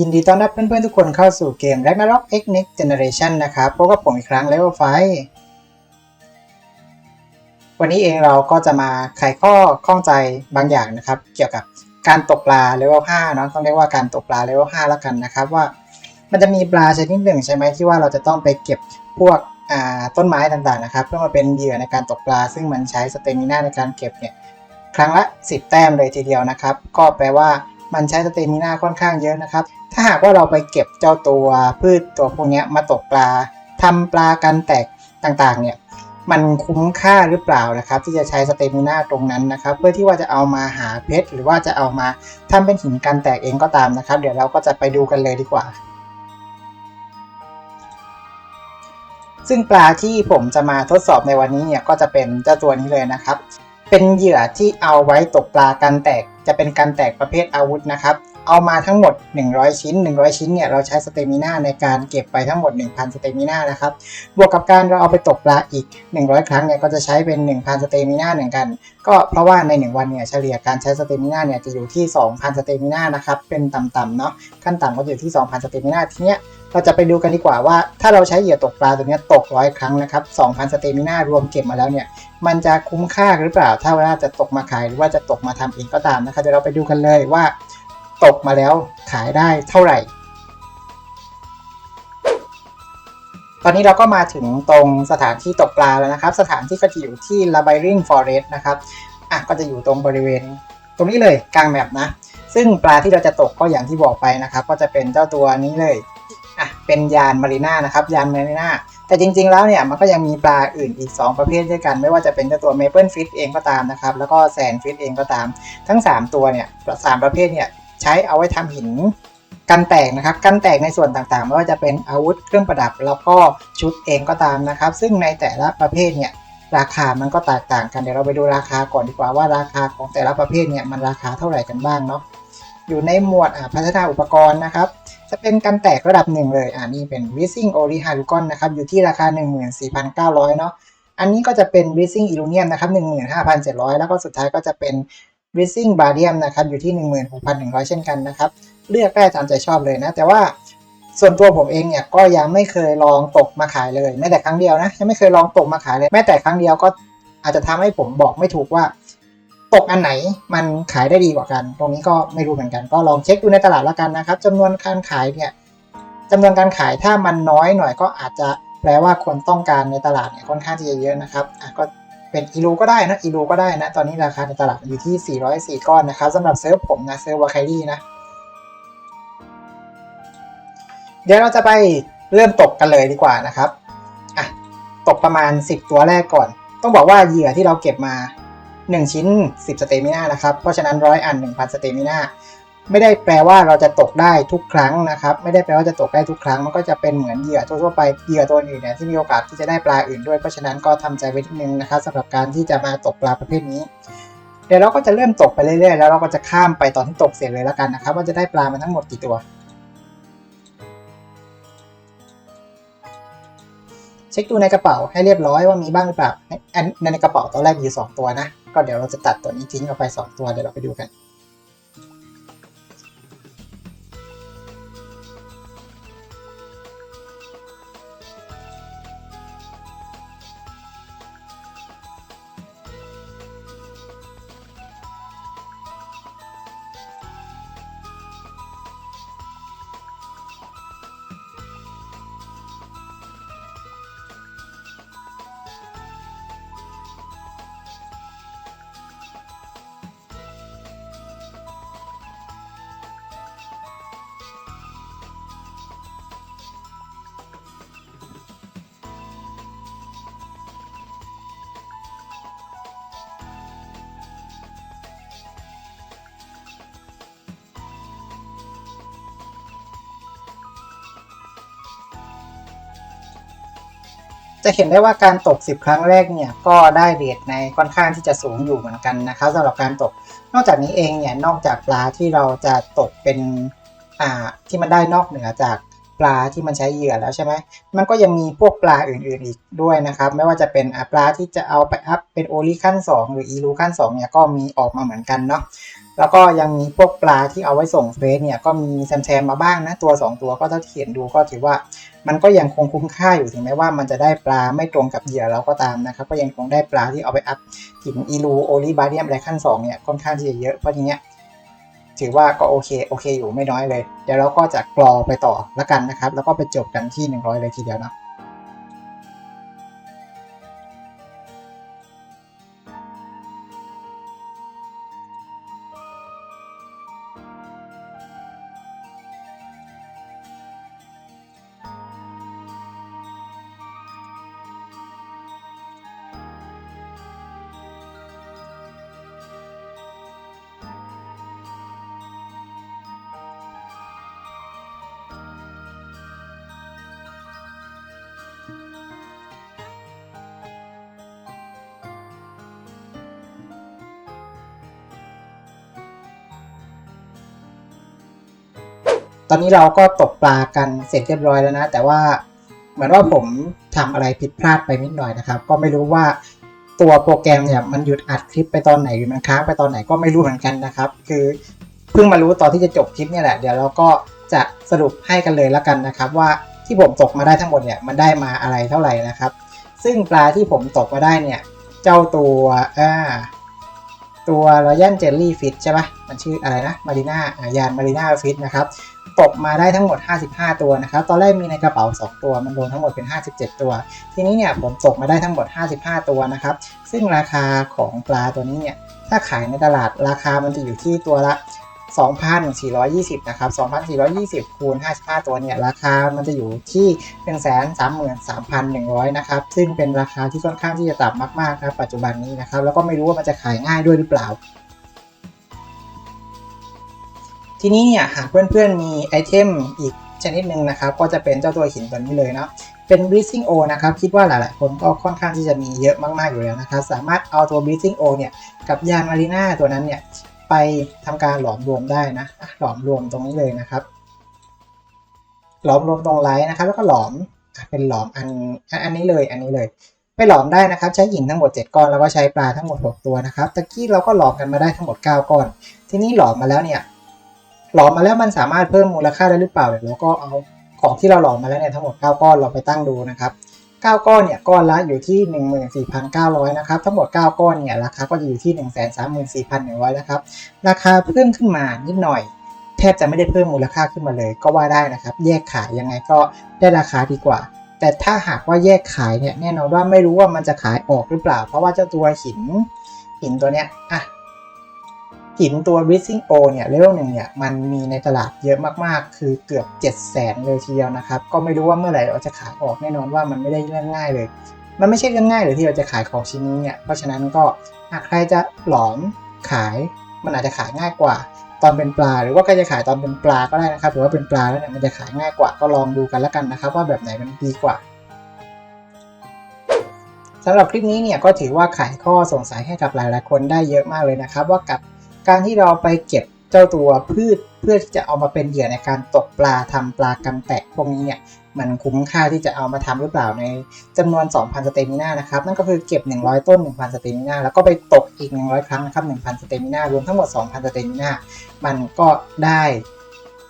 ยินดีต้อนรับเพื่อนๆทุกคนเข้าสู่เกม Ragnarok X Next Generation นะครับพบกับผมอีกครั้ง Level 5วันนี้เองเราก็จะมาไขข้อข้องใจบางอย่างนะครับ เกี่ยวกับการตกปลา Level 5เนอะต้องเรียกว่าการตกปลา Level 5แล้วกันนะครับ ว่ามันจะมีปลาชนิดหนึ่งใช่ไหมที่ว่าเราจะต้องไปเก็บพวกต้นไม้ต่างๆนะครับ เพื่อมาเป็นเหยื่อในการตกปลา ซึ่งมันใช้สเตมิน่าในการเก็บเนี่ยครั้งละ 10 แต้มเลยทีเดียวนะครับ ก็แปลว่ามันใช้สเตมิน่าค่อนข้างเยอะนะครับ ถ้าหากว่าเราไปเก็บเจ้าตัวพืชตัวพวกนี้มาตกปลาทำปลากันแตกต่างๆเนี่ยมันคุ้มค่าหรือเปล่านะครับ ที่จะใช้สเตมิน่าตรงนั้นนะครับ เพื่อที่ว่าจะเอามาหาเพชรหรือว่าจะเอามาทำเป็นหินกันแตกเองก็ตามนะครับ เดี๋ยวเราก็จะไปดูกันเลยดีกว่า ซึ่งปลาที่ผมจะมาทดสอบในวันนี้เนี่ยก็จะเป็นเจ้าตัวนี้เลยนะครับ เป็นเหยื่อที่เอาไว้ตกปลากันแตกจะเป็นกันแตกประเภทอาวุธนะครับ เอามาทั้งหมด 100 ชิ้น 100 ชิ้นเนี่ยเราใช้สเตมิน่าในการเก็บไปทั้งหมด 1,000 สเตมิน่านะครับ บวกกับการเราเอาไปตกปลาอีก 100 ครั้งเนี่ยก็จะใช้เป็น 1,000 สเตมิน่าเหมือนกัน ก็เพราะว่าใน 1 วันเนี่ยเฉลี่ยการใช้สเตมิน่าเนี่ยจะอยู่ที่ 2,000 สเตมิน่านะครับ เป็นต่ำๆเนาะ ขั้นต่ำก็อยู่ที่ 2,000 สเตมิน่าทีเนี้ยเราจะไปดูกันดีกว่าว่า ถ้าเราใช้เหยื่อตกปลาตัวเนี้ยตกร้อยครั้งนะครับ 2,000 สเตมิน่ารวมเก็บมาแล้วเนี่ย มันจะคุ้มค่าหรือเปล่า ถ้าว่าจะตกมาขายหรือว่าจะตกมาทำเองก็ตามนะครับ เดี๋ยวเราไปดูกันเลยว่า ตกมาแล้วขายได้เท่าไหร่ ตอนนี้เราก็มาถึงตรงสถานที่ตกปลาแล้วนะครับ สถานที่ก็จะอยู่ที่ l a b y r i n t Forest นะครับอะก็จะอยู่ตรงบริเวณตรงนี้เลยกลางแมปนะ ซึ่งปลาที่เราจะตกก็อย่างที่บอกไปนะครับ ก็จะเป็นเจ้าตัวนี้เลยอะเป็นยานมารีน่านะครับยานมารีน่าแต่จริงๆ แล้วเนี่ยมันก็ยังมีปลาอื่นอีก 2 ประเภทด้วยกัน ไม่ว่าจะเป็นเจ้าตัวเมเปิลฟิตเองก็ตามนะครับ แล้วก็แซนฟิตเองก็ตาม ทั้ง 3 ตัวเนี่ยสามประเภทเนี่ย ใช้เอาไว้ทำหินกันแตกนะครับ กันแตกในส่วนต่างๆ ไม่ว่าจะเป็นอาวุธเครื่องประดับแล้วก็ชุดเองก็ตามนะครับ ซึ่งในแต่ละประเภทเนี่ยราคามันก็แตกต่างกันเดี๋ยวเราไปดูราคาก่อนดีกว่าว่าราคาของแต่ละประเภทเนี่ยมันราคาเท่าไหร่กันบ้างเนาะอยู่ในหมวดอะพัฒนาอุปกรณ์นะครับ จะเป็นกันแตกระดับหนึ่งเลยอ่านี่เป็น w i s i n g o r i h a r u c o n นะครับอยู่ที่ราคา 14,900 เนาะอันนี้ก็จะเป็น w i s i n g Illunium นะครับ 15,700 แล้วก็สุดท้ายก็จะเป็น w i s i n g Barium นะครับอยู่ที่ 16,100 เช่นกันนะครับ เลือกได้ตามใจชอบเลยนะ แต่ว่าส่วนตัวผมเองเนี่ยก็ยังไม่เคยลองตกมาขายเลยแม้แต่ครั้งเดียวนะยังไม่เคยลองตกมาขายเลยแม้แต่ครั้งเดียวก็อาจจะทำให้ผมบอกไม่ถูกว่า ตกอันไหนมันขายได้ดีกว่ากัน ตรงนี้ก็ไม่รู้เหมือนกัน ก็ลองเช็คดูในตลาดแล้วกันนะครับจำนวนการขายเนี่ยจำนวนการขายถ้ามันน้อยหน่อยก็อาจจะแปลว่าคนต้องการในตลาดเนี่ยค่อนข้างที่จะเยอะนะครับก็ เป็นอีลูก็ได้นะอีลูก็ได้นะ ตอนนี้ราคาในตลาดอยู่ที่ 404 ก้อนนะครับสำหรับเซิร์ฟผมนะเซิร์ฟวาคารี่นะ เดี๋ยวเราจะไปเริ่มตกกันเลยดีกว่านะครับอะตกประมาณ 10 ตัวแรกก่อน ต้องบอกว่าเหยื่อที่เราเก็บมา 1 ชิ้น 10 สเตมิน่านะครับ เพราะฉะนั้นร้อยอัน 1,000 สเตมิน่า ไม่ได้แปลว่าเราจะตกได้ทุกครั้งนะครับ ไม่ได้แปลว่าจะตกได้ทุกครั้ง มันก็จะเป็นเหมือนเหยื่อทั่วๆไปเหยื่อตัวอื่นเนี่ยที่มีโอกาสที่จะได้ปลาอื่นด้วยเพราะฉะนั้นก็ทำใจไว้นิดนึงนะครับสำหรับการที่จะมาตกปลาประเภทนี้ เดี๋ยวเราก็จะเริ่มตกไปเรื่อยๆแล้วเราก็จะข้ามไปตอนที่ตกเสร็จเลยแล้วกันนะครับ ว่าจะได้ปลามาทั้งหมดกี่ตัวเช็คดูในกระเป๋าให้เรียบร้อยว่ามีบ้างหรือเปล่าอันในกระเป๋าตอนแรกมีอยู่สองตัวนะ ก็เดี๋ยวเราจะตัดตัวนี้ทิ้งออกไปสองตัวเดี๋ยวเราไปดูกัน จะเห็นได้ว่าการตก 10 ครั้งแรกเนี่ยก็ได้เรทในค่อนข้างที่จะสูงอยู่เหมือนกันนะครับสำหรับการตก นอกจากนี้เองเนี่ยนอกจากปลาที่เราจะตกเป็นอ่าที่มันได้นอกเหนือจากปลาที่มันใช้เหยื่อแล้วใช่ไหมมันก็ยังมีพวกปลาอื่นๆอีกด้วยนะครับ ไม่ว่าจะเป็นปลาที่จะเอาไปอัพเป็นโอลิขั้น 2 หรืออีรูขั้น2เนี่ยก็มีออกมาเหมือนกันเนาะแล้วก็ยังมีพวกปลาที่เอาไว้ส่งเฟสเนี่ยก็มีแซมๆมาบ้างนะตัว 2 ตัวก็ถ้าเขียนดูก็ถือว่า มันก็ยังคงคุ้มค่าอยู่ถึงแม้ว่ามันจะได้ปลาไม่ตรงกับเหยื่อเราก็ตามนะครับ ก็ยังคงได้ปลาที่เอาไปอัพหินอีลูโอลิบาเดียมอะไรขั้น2เนี่ยค่อนข้างที่จะเยอะเพราะทีเนี้ยถือว่าก็โอเคโอเคอยู่ไม่น้อยเลย เดี๋ยวเราก็จะกรอไปต่อละกันนะครับ แล้วก็ไปจบกันที่ 100 เลยทีเดียวเนาะ ตอนนี้เราก็ตกปลากันเสร็จเรียบร้อยแล้วนะ แต่ว่าเหมือนว่าผมทำอะไรผิดพลาดไปนิดหน่อยนะครับ ก็ไม่รู้ว่าตัวโปรแกรมเนี่ยมันหยุดอัดคลิปไปตอนไหนหรือมันค้างไปตอนไหนก็ไม่รู้เหมือนกันนะครับ คือเพิ่งมารู้ตอนที่จะจบคลิปเนี่ยแหละเดี๋ยวเราก็จะสรุปให้กันเลยแล้วกันนะครับ ว่าที่ผมตกมาได้ทั้งหมดเนี่ยมันได้มาอะไรเท่าไหร่นะครับ ซึ่งปลาที่ผมตกมาได้เนี่ย เจ้าตัวอ่าตัวรอยันเจลลี่ฟิตใช่ปะมันชื่ออะไรนะมารีนายานมารีนาฟิตนะครับ ตกมาได้ทั้งหมด 55 ตัวนะครับ ตอนแรกมีในกระเป๋า 2 ตัว มันรวมทั้งหมดเป็น 57 ตัว ทีนี้เนี่ยผมตกมาได้ทั้งหมด 55 ตัวนะครับ ซึ่งราคาของปลาตัวนี้เนี่ย ถ้าขายในตลาดราคามันจะอยู่ที่ตัวละ 2,420 นะครับ 2,420 คูณ 55 ตัวเนี่ย ราคามันจะอยู่ที่ 133,100 นะครับ ซึ่งเป็นราคาที่ค่อนข้างที่จะต่ำมากๆนะครับปัจจุบันนี้นะครับ แล้วก็ไม่รู้ว่ามันจะขายง่ายด้วยหรือเปล่า ทีนี้เนี่ยหากเพื่อนๆมีไอเทมอีกชนิดหนึ่งนะครับก็จะเป็นเจ้าตัวหินตัวนี้เลยเนาะเป็น breathing o นะครับคิดว่าหลายๆ คนก็ค่อนข้างที่จะมีเยอะมากๆอยู่แล้วนะครับสามารถเอาตัว breathing o เนี่ยกับยานมารีนาตัวนั้นเนี่ยไปทำการหลอมรวมได้นะหลอมรวมตรงนี้เลยนะครับ หลอมรวมตรงไลท์นะครับ แล้วก็หลอมเป็นหลอมอันอันอันนี้เลยอันนี้เลยไปหลอมได้นะครับ ใช้หินทั้งหมด 7 ก้อนแล้วก็ใช้ปลาทั้งหมด 6 ตัวนะครับตะกี้เราก็หลอมกันมาได้ทั้งหมด 9 ก้อน ทีนี้หลอมมาแล้วเนี่ย หลอมมาแล้วมันสามารถเพิ่มมูลค่าได้หรือเปล่าเดี๋ยเราก็เอาของที่เราหลอมมาแล้วเนี่ยทั้งหมด 9 ก้อนเราไปตั้งดูนะครับ9ก้อนเนี่ยก้อนละอยู่ที่ 14,900นะครับทั้งหมด 9 ก้อนเนี่ยราคาก็จะอยู่ที่ 134,100นะครับราคาเพิ่มขึ้นมานิดหน่อย แทบจะไม่ได้เพิ่มมูลค่าขึ้นมาเลย ก็ว่าได้นะครับแยกขายยังไงก็ได้ราคาดีกว่า แต่ถ้าหากว่าแยกขายเนี่ยแน่นอนว่าไม่รู้ว่ามันจะขายออกหรือเปล่า เพราะว่าเจ้าตัวหินหินตัวเนี้ยอะ หินตัว Breathing O เนี่ยเลเวลหนึ่งเนี่ยมันมีในตลาดเยอะมากๆ คือเกือบ 7 0 0แสนเลยทีเดียวนะครับ ก็ไม่รู้ว่าเมื่อไหร่เราจะขายออกแน่นอนว่ามันไม่ได้เรื่องง่ายเลย มันไม่ใช่เรื่องง่ายเลยที่เราจะขายของชิ้นนี้เนี่ยเพราะฉะนั้นก็หากใครจะหลอมขายมันอาจจะขายง่ายกว่า ตอนเป็นปลา หรือว่าใครจะขายตอนเป็นปลาก็ได้นะครับหรือว่าเป็นปลาแล้วเนี่ยมันจะขายง่ายกว่าก็ลองดูกันแล้วกันนะครับ ว่าแบบไหนมันดีกว่าสำหรับคลิปนี้เนี่ยก็ถือว่าไขข้อสงสัยให้กับหลายๆ คนได้เยอะมากเลยนะครับ ว่ากับ การที่เราไปเก็บเจ้าตัวพืชเพื่อที่จะเอามาเป็นเหยื่อในการตกปลาทำปลากำแตะพวกนี้เนี่ยมันคุ้มค่าที่จะเอามาทำหรือเปล่าในจำนวน 2,000 สเตมิน่านะครับนั่นก็คือเก็บ 100 ต้น 1,000 สเตมิน่าแล้วก็ไปตกอีก 100 ครั้งนะครับ 1,000 สเตมิน่ารวมทั้งหมด 2,000 สเตมิน่ามันก็ได้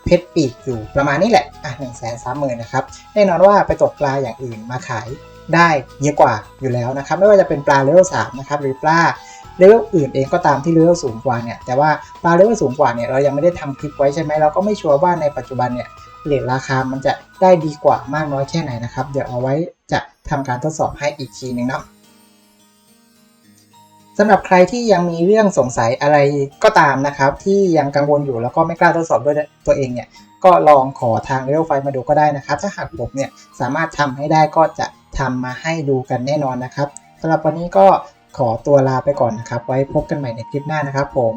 เพชรปีกอยู่ประมาณนี้แหละอะ1 3 0 0 0 0นสามหมื่นนะครับแน่นอนว่าไปตกปลาอย่างอื่นมาขายได้เยอะกว่าอยู่แล้วนะครับ ไม่ว่าจะเป็นปลาเลเวล3นะครับหรือปลา เลเวลอื่นเองก็ตามที่เลเวลสูงกว่าเนี่ยแต่ว่าปลาเลเวลสูงกว่าเนี่ยเรายังไม่ได้ทำคลิปไว้ใช่ไหมเราก็ไม่ชัวร์ว่าในปัจจุบันเนี่ยเรทราคามันจะได้ดีกว่ามากน้อยแค่ไหนนะครับ เดี๋ยวเอาไว้จะทำการทดสอบให้อีกทีหนึ่งเนาะสำหรับใครที่ยังมีเรื่องสงสัยอะไรก็ตามนะครับ ที่ยังกังวลอยู่แล้วก็ไม่กล้าทดสอบด้วยตัวเองเนี่ยก็ลองขอทางเลเวลไฟมาดูก็ได้นะครับ ถ้าหากผมเนี่ยสามารถทำให้ได้ก็จะทำมาให้ดูกันแน่นอนนะครับสำหรับวันนี้ก็ ขอตัวลาไปก่อนนะครับ ไว้พบกันใหม่ในคลิปหน้านะครับผม